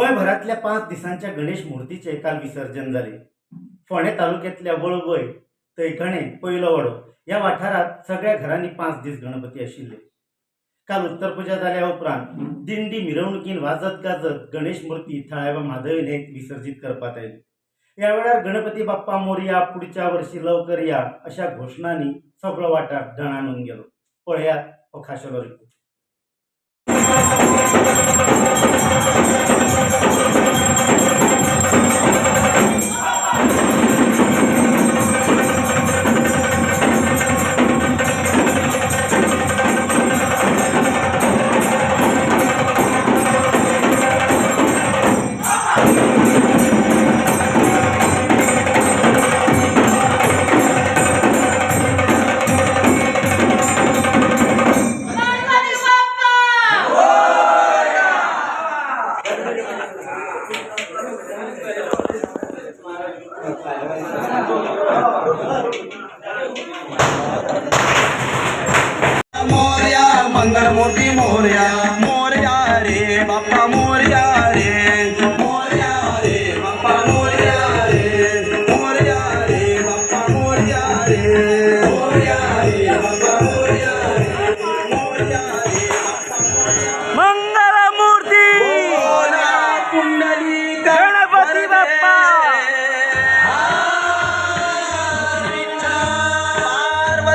वयभरातल्या पाच दिसांच्या गणेश मूर्तीचे काल विसर्जन झाले. फोंडे तालुक्यातल्या वळवय तैखणे पहिलो या वाठारात सगळ्या घरांनी पाच दीस गणपती आशिल्ले. काल उत्तर पूजा जाल्या उपरांत दिंडी मिरवणुकीन वाजत गाजत गणेश मूर्ती थळाव्या माधवीनेत विसर्जित करपात आयली या वेळार गणपती बाप्पा मोरया पुढच्या वर्षी लवकर या अशा घोषणांनी सगळो वाठार दणाणून गेलो. पळया हो खाशेलो रिपोर्ट. मोर्या मंगल मोर्या मोर्या.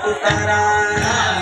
tu cara.